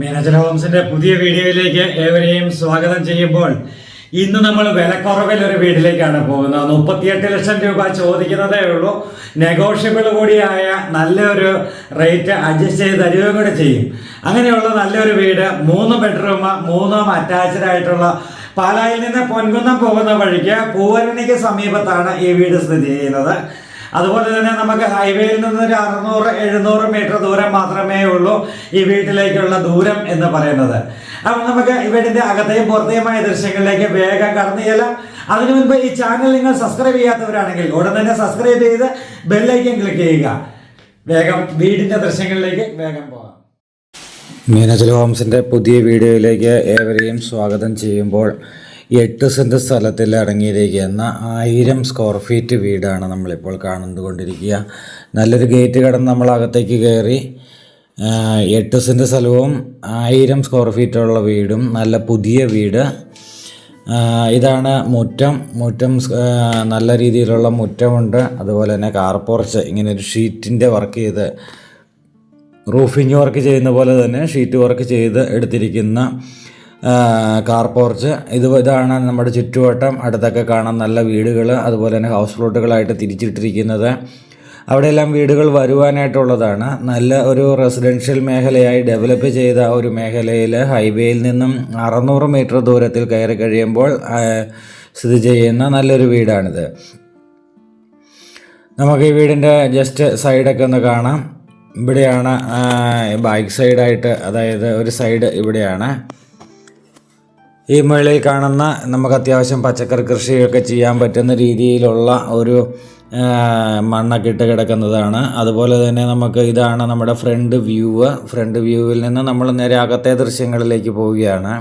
മീനച്ചൽ ഹോംസിന്റെ പുതിയ വീഡിയോയിലേക്ക് ഏവരെയും സ്വാഗതം ചെയ്യുമ്പോൾ ഇന്ന് നമ്മൾ വിലക്കുറവിൽ ഒരു വീട്ടിലേക്കാണ് പോകുന്നത്. മുപ്പത്തിയെട്ട് ലക്ഷം രൂപ ചോദിക്കുന്നതേ ഉള്ളൂ. നെഗോഷ്യബിൾ കൂടിയായ നല്ലൊരു റേറ്റ് അഡ്ജസ്റ്റ് ചെയ്ത് തരികയും കൂടെ ചെയ്യും. അങ്ങനെയുള്ള നല്ലൊരു വീട് മൂന്ന് ബെഡ്റൂം മൂന്നും അറ്റാച്ച്ഡ് ആയിട്ടുള്ള പാലായിൽ നിന്ന് പൊൻകുന്നം പോകുന്ന വഴിക്ക് പൂവരണിക്ക് സമീപത്താണ് ഈ വീട് സ്ഥിതി ചെയ്യുന്നത്. അതുപോലെ തന്നെ നമുക്ക് ഹൈവേയിൽ നിന്ന് ഒരു അറുന്നൂറ് എഴുന്നൂറ് മീറ്റർ ദൂരം മാത്രമേ ഉള്ളൂ ഈ വീട്ടിലേക്കുള്ള ദൂരം എന്ന് പറയുന്നത്. അപ്പം നമുക്ക് ഈ വീടിന്റെ അകത്തെയും പുറത്തെയുമായ ദൃശ്യങ്ങളിലേക്ക് വേഗം കടന്നു ചെല്ലാം. അതിനു മുൻപ് ഈ ചാനൽ നിങ്ങൾ സബ്സ്ക്രൈബ് ചെയ്യാത്തവരാണെങ്കിൽ ഉടൻ തന്നെ സബ്സ്ക്രൈബ് ചെയ്ത് ബെല്ലൈക്കൻ ക്ലിക്ക് ചെയ്യുക. വേഗം വീടിന്റെ ദൃശ്യങ്ങളിലേക്ക് വേഗം പോകാം. മീനച്ചൽ ഹോംസിന്റെ പുതിയ വീഡിയോയിലേക്ക് ഏവരെയും സ്വാഗതം ചെയ്യുമ്പോൾ എട്ട് സെന്റ് സ്ഥലത്തിൽ അടങ്ങിയിരിക്കുന്ന ആയിരം സ്ക്വയർ ഫീറ്റ് വീടാണ് നമ്മളിപ്പോൾ കാണുന്നുകൊണ്ടിരിക്കുക. നല്ലൊരു ഗേറ്റ് കടന്ന് നമ്മൾ അകത്തേക്ക് കയറി എട്ട് സെന്റ് സ്ഥലവും ആയിരം സ്ക്വയർ ഫീറ്റുള്ള വീടും നല്ല പുതിയ വീട്. ഇതാണ് മുറ്റം. മുറ്റം നല്ല രീതിയിലുള്ള മുറ്റമുണ്ട്. അതുപോലെ തന്നെ കാർ പോർച്ച് ഇങ്ങനെ ഒരു ഷീറ്റിന്റെ വർക്ക് ചെയ്ത് റൂഫിങ് വർക്ക് ചെയ്യുന്ന പോലെ തന്നെ ഷീറ്റ് വർക്ക് ചെയ്ത് എടുത്തിരിക്കുന്ന കാർ പോർച്ച് ഇത് ഇതാണ് നമ്മുടെ ചുറ്റുവട്ടം. അടുത്തൊക്കെ കാണാൻ നല്ല വീടുകൾ അതുപോലെ തന്നെ ഹൗസ് പ്ലോട്ടുകളായിട്ട് തിരിച്ചിട്ടിരിക്കുന്നത്. അവിടെയെല്ലാം വീടുകൾ വരുവാനായിട്ടുള്ളതാണ്. നല്ല ഒരു റെസിഡൻഷ്യൽ മേഖലയായി ഡെവലപ്പ് ചെയ്ത ഒരു മേഖലയിൽ ഹൈവേയിൽ നിന്നും അറുന്നൂറ് മീറ്റർ ദൂരത്തിൽ കയറി കഴിയുമ്പോൾ സ്ഥിതി ചെയ്യുന്ന നല്ലൊരു വീടാണിത്. നമുക്ക് ഈ വീടിന്റെ ജസ്റ്റ് സൈഡൊക്കെ ഒന്ന് കാണാം. ഇവിടെയാണ് ബാക്ക് സൈഡായിട്ട് അതായത് ഒരു സൈഡ് ഇവിടെയാണ്. ഈ മുകളിൽ കാണുന്ന നമുക്ക് അത്യാവശ്യം പച്ചക്കറി കൃഷിയൊക്കെ ചെയ്യാൻ പറ്റുന്ന രീതിയിലുള്ള ഒരു മണ്ണൊക്കെ ഇട്ട് കിടക്കുന്നതാണ്. അതുപോലെ തന്നെ നമുക്ക് ഇതാണ് നമ്മുടെ ഫ്രണ്ട് വ്യൂ. ഫ്രണ്ട് വ്യൂവിൽ നിന്ന് നമ്മൾ നേരെ അകത്തെ ദൃശ്യങ്ങളിലേക്ക് പോവുകയാണ്.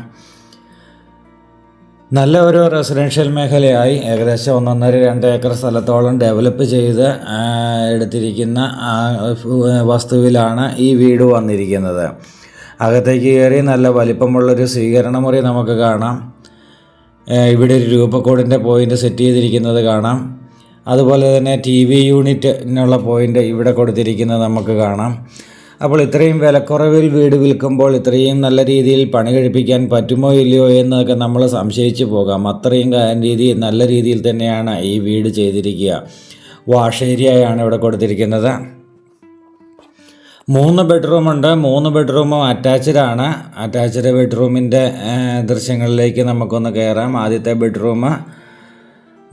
നല്ല ഒരു റെസിഡൻഷ്യൽ മേഖലയായി. ഏകദേശം ഒന്നൊന്നര രണ്ട് ഏക്കർ സ്ഥലത്തോളം ഡെവലപ്പ് ചെയ്ത് എടുത്തിരിക്കുന്ന വസ്തുവിലാണ് ഈ വീട് വന്നിരിക്കുന്നത്. അകത്തേക്ക് കയറി നല്ല വലിപ്പമുള്ളൊരു സ്വീകരണ മുറി നമുക്ക് കാണാം. ഇവിടെ ഒരു രൂപക്കോഡിന്റെ പോയിന്റ് സെറ്റ് ചെയ്തിരിക്കുന്നത് കാണാം. അതുപോലെ തന്നെ ടി വി യൂണിറ്റിനുള്ള പോയിന്റ് ഇവിടെ കൊടുത്തിരിക്കുന്നത് നമുക്ക് കാണാം. അപ്പോൾ ഇത്രയും വിലക്കുറവിൽ വീട് വിൽക്കുമ്പോൾ ഇത്രയും നല്ല രീതിയിൽ പണി കഴിപ്പിക്കാൻ പറ്റുമോ ഇല്ലയോ എന്നൊക്കെ നമ്മൾ സംശയിച്ചു പോകാം. അത്രയും രീതി നല്ല രീതിയിൽ തന്നെയാണ് ഈ വീട് ചെയ്തിരിക്കുക. വാഷ് ഏരിയയാണ് ഇവിടെ കൊടുത്തിരിക്കുന്നത്. മൂന്ന് ബെഡ്റൂമുണ്ട് മൂന്ന് ബെഡ്റൂമും അറ്റാച്ച്ഡ് ആണ്. അറ്റാച്ച്ഡ് ബെഡ്റൂമിന്റെ ദൃശ്യങ്ങളിലേക്ക് നമുക്കൊന്ന് കയറാം ആദ്യത്തെ ബെഡ്റൂം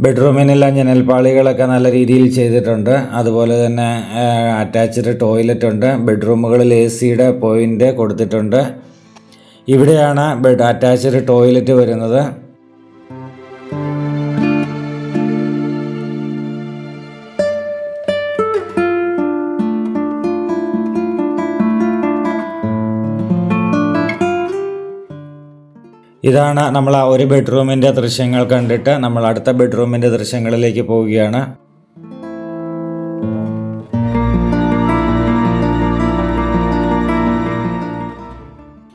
ബെഡ്റൂമിനെല്ലാം ജനൽപ്പാളികളൊക്കെ നല്ല രീതിയിൽ ചെയ്തിട്ടുണ്ട്. അതുപോലെ തന്നെ അറ്റാച്ച്ഡ് ടോയ്ലറ്റ് ഉണ്ട്. ബെഡ്റൂമുകളിൽ എ സിയുടെ പോയിന്റ് കൊടുത്തിട്ടുണ്ട്. ഇവിടെയാണ് ബെഡ് അറ്റാച്ച്ഡ് ടോയ്ലറ്റ് വരുന്നത്. ഇതാണ് നമ്മൾ ആ ഒരു ബെഡ്റൂമിന്റെ ദൃശ്യങ്ങൾ കണ്ടിട്ട് നമ്മൾ അടുത്ത ബെഡ്റൂമിന്റെ ദൃശ്യങ്ങളിലേക്ക് പോവുകയാണ്.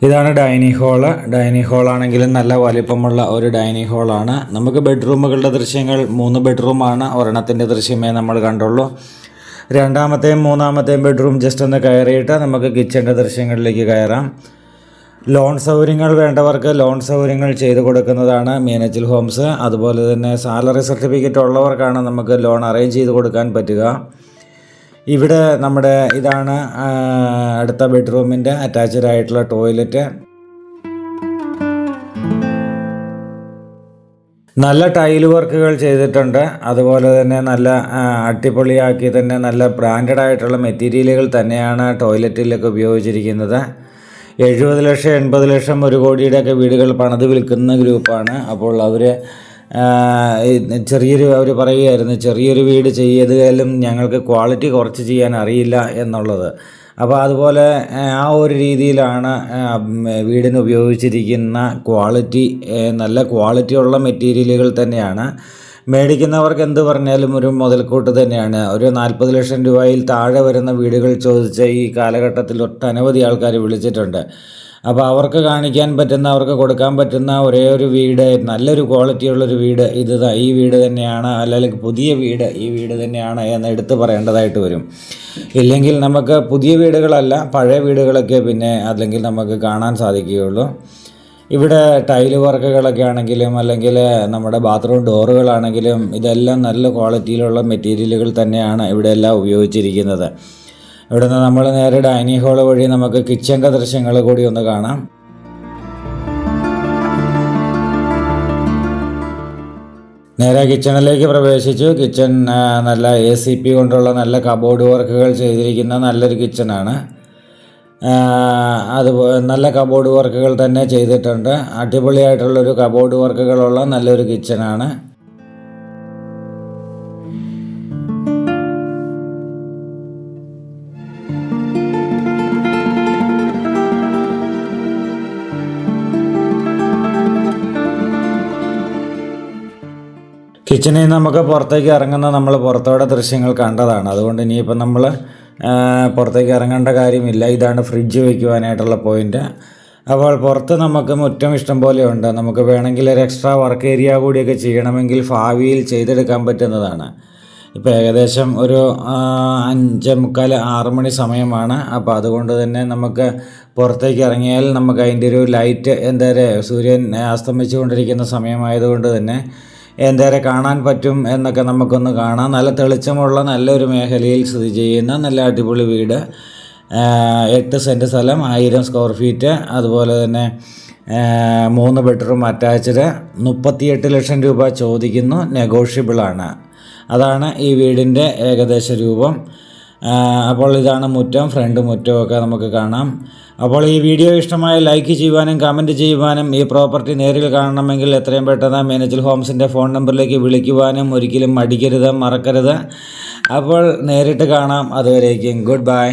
ഇതാണ് ഡൈനിങ് ഹാൾ. ഡൈനിങ് ഹാളാണെങ്കിലും നല്ല വലിപ്പമുള്ള ഒരു ഡൈനിങ് ഹാളാണ്. നമുക്ക് ബെഡ്റൂമുകളുടെ ദൃശ്യങ്ങൾ മൂന്ന് ബെഡ്റൂമാണ്. ഒരെണ്ണത്തിന്റെ ദൃശ്യമേ നമ്മൾ കണ്ടുള്ളൂ. രണ്ടാമത്തെയും മൂന്നാമത്തെയും ബെഡ്റൂം ജസ്റ്റ് ഒന്ന് കയറിയിട്ട് നമുക്ക് കിച്ചന്റെ ദൃശ്യങ്ങളിലേക്ക് കയറാം. ലോൺ സൗകര്യങ്ങൾ വേണ്ടവർക്ക് ലോൺ സൗകര്യങ്ങൾ ചെയ്തു കൊടുക്കുന്നതാണ് മീനച്ചിൽ ഹോംസ്. അതുപോലെ തന്നെ സാലറി സർട്ടിഫിക്കറ്റ് ഉള്ളവർക്കാണ് നമുക്ക് ലോൺ അറേഞ്ച് ചെയ്ത് കൊടുക്കാൻ പറ്റുക. ഇവിടെ നമ്മുടെ ഇതാണ് അടുത്ത ബെഡ്റൂമിന്റെ അറ്റാച്ച്ഡ് ആയിട്ടുള്ള ടോയ്ലറ്റ്. നല്ല ടൈൽ വർക്കുകൾ ചെയ്തിട്ടുണ്ട്. അതുപോലെ തന്നെ നല്ല അടിപൊളിയാക്കി തന്നെ നല്ല ബ്രാൻഡഡ് ആയിട്ടുള്ള മെറ്റീരിയലുകൾ തന്നെയാണ് ടോയ്ലറ്റിലൊക്കെ ഉപയോഗിച്ചിരിക്കുന്നത്. എഴുപത് ലക്ഷം എൺപത് ലക്ഷം ഒരു കോടിയുടെയൊക്കെ വീടുകൾ പണിത് വിൽക്കുന്ന ഗ്രൂപ്പാണ്. അപ്പോൾ അവർ ചെറിയൊരു അവർ പറയുകയായിരുന്നു ചെറിയൊരു വീട് ചെയ്തതിലും ഞങ്ങൾക്ക് ക്വാളിറ്റി കുറച്ച് ചെയ്യാൻ അറിയില്ല എന്നുള്ളത്. അപ്പോൾ അതുപോലെ ആ, ഒരു രീതിയിലാണ് വീടിന് ഉപയോഗിച്ചിരിക്കുന്ന ക്വാളിറ്റി നല്ല ക്വാളിറ്റിയുള്ള മെറ്റീരിയലുകൾ തന്നെയാണ്. മേടിക്കുന്നവർക്ക് എന്ത് പറഞ്ഞാലും ഒരു മുതൽക്കൂട്ട് തന്നെയാണ്. ഒരു നാൽപ്പത് ലക്ഷം രൂപയിൽ താഴെ വരുന്ന വീടുകൾ ചോദിച്ച ഈ കാലഘട്ടത്തിൽ ഒട്ടനവധി ആൾക്കാർ വിളിച്ചിട്ടുണ്ട്. അപ്പോൾ അവർക്ക് കാണിക്കാൻ പറ്റുന്ന അവർക്ക് കൊടുക്കാൻ പറ്റുന്ന ഒരേ ഒരു വീട് നല്ലൊരു ക്വാളിറ്റിയുള്ളൊരു വീട് ഇത് ഈ വീട് തന്നെയാണ് അല്ലെങ്കിൽ പുതിയ വീട് ഈ വീട് തന്നെയാണ് എന്ന് എടുത്തു പറയേണ്ടതായിട്ട് വരും. ഇല്ലെങ്കിൽ നമുക്ക് പുതിയ വീടുകളല്ല പഴയ വീടുകളൊക്കെ പിന്നെ അല്ലെങ്കിൽ നമുക്ക് കാണാൻ സാധിക്കുകയുള്ളൂ. ഇവിടെ ടൈൽ വർക്കുകളൊക്കെ ആണെങ്കിലും അല്ലെങ്കിൽ നമ്മുടെ ബാത്റൂം ഡോറുകളാണെങ്കിലും ഇതെല്ലാം നല്ല ക്വാളിറ്റിയിലുള്ള മെറ്റീരിയലുകൾ തന്നെയാണ് ഇവിടെ എല്ലാം ഉപയോഗിച്ചിരിക്കുന്നത്. ഇവിടുന്ന് നമ്മൾ നേരെ ഡൈനിങ് ഹാൾ വഴി നമുക്ക് കിച്ചന്റെ ദൃശ്യങ്ങൾ കൂടി ഒന്ന് കാണാം. നേരെ കിച്ചണിലേക്ക് പ്രവേശിച്ചു. കിച്ചൺ നല്ല എ സി പി കൊണ്ടുള്ള നല്ല കബോർഡ് വർക്കുകൾ ചെയ്തിരിക്കുന്ന നല്ലൊരു കിച്ചണാണ് അത് നല്ല കബോർഡ് വർക്കുകൾ തന്നെ ചെയ്തിട്ടുണ്ട്. അടിപൊളിയായിട്ടുള്ളൊരു കബോർഡ് വർക്കുകളുള്ള നല്ലൊരു കിച്ചണാണ് കിച്ചണിൽ നമുക്ക് പുറത്തേക്ക് ഇറങ്ങുന്ന നമ്മൾ പുറത്തോടെ ദൃശ്യങ്ങൾ കണ്ടതാണ്. അതുകൊണ്ട് ഇനിയിപ്പം നമ്മൾ പുറത്തേക്ക് ഇറങ്ങേണ്ട കാര്യമില്ല. ഇതാണ് ഫ്രിഡ്ജ് വയ്ക്കുവാനായിട്ടുള്ള പോയിന്റ് അപ്പോൾ പുറത്ത് നമുക്ക് മുറ്റം ഇഷ്ടം പോലെ ഉണ്ട്. നമുക്ക് വേണമെങ്കിൽ ഒരു എക്സ്ട്രാ വർക്ക് ഏരിയ കൂടിയൊക്കെ ചെയ്യണമെങ്കിൽ ഭാവിയിൽ ചെയ്തെടുക്കാൻ പറ്റുന്നതാണ്. ഇപ്പോൾ ഏകദേശം ഒരു അഞ്ച് മുക്കാൽ ആറ് മണി സമയമാണ്. അപ്പോൾ അതുകൊണ്ട് തന്നെ നമുക്ക് പുറത്തേക്ക് ഇറങ്ങിയാൽ നമുക്ക് അതിന്റെ ഒരു ലൈറ്റ് എന്താ പറയുക സൂര്യൻ അസ്തമിച്ചുകൊണ്ടിരിക്കുന്ന സമയമായതുകൊണ്ട് തന്നെ എന്തേരെ കാണാൻ പറ്റും എന്നൊക്കെ നമുക്കൊന്ന് കാണാം. നല്ല തെളിച്ചമുള്ള നല്ലൊരു മേഖലയിൽ സ്ഥിതി ചെയ്യുന്ന നല്ല അടിപൊളി വീട് എട്ട് സെന്റ് സ്ഥലം ആയിരം സ്ക്വയർ ഫീറ്റ് അതുപോലെ തന്നെ മൂന്ന് ബെഡ്റൂം അറ്റാച്ച്ഡ്. മുപ്പത്തിയെട്ട് ലക്ഷം രൂപ ചോദിക്കുന്നു നെഗോഷ്യബിളാണ്. അതാണ് ഈ വീടിന്റെ ഏകദേശ രൂപം. അപ്പോൾ ഇതാണ് മുറ്റം ഫ്രണ്ട് മുറ്റമൊക്കെ നമുക്ക് കാണാം. അപ്പോൾ ഈ വീഡിയോ ഇഷ്ടമായ ലൈക്ക് ചെയ്യുവാനും കമന്റ് ചെയ്യുവാനും ഈ പ്രോപ്പർട്ടി നേരിൽ കാണണമെങ്കിൽ എത്രയും പെട്ടെന്ന് മേനേജൽ ഹോംസിന്റെ ഫോൺ നമ്പറിലേക്ക് വിളിക്കുവാനും ഒരിക്കലും മടിക്കരുത് മറക്കരുത്. അപ്പോൾ നേരിട്ട് കാണാം. അതുവരേക്കും ഗുഡ് ബൈ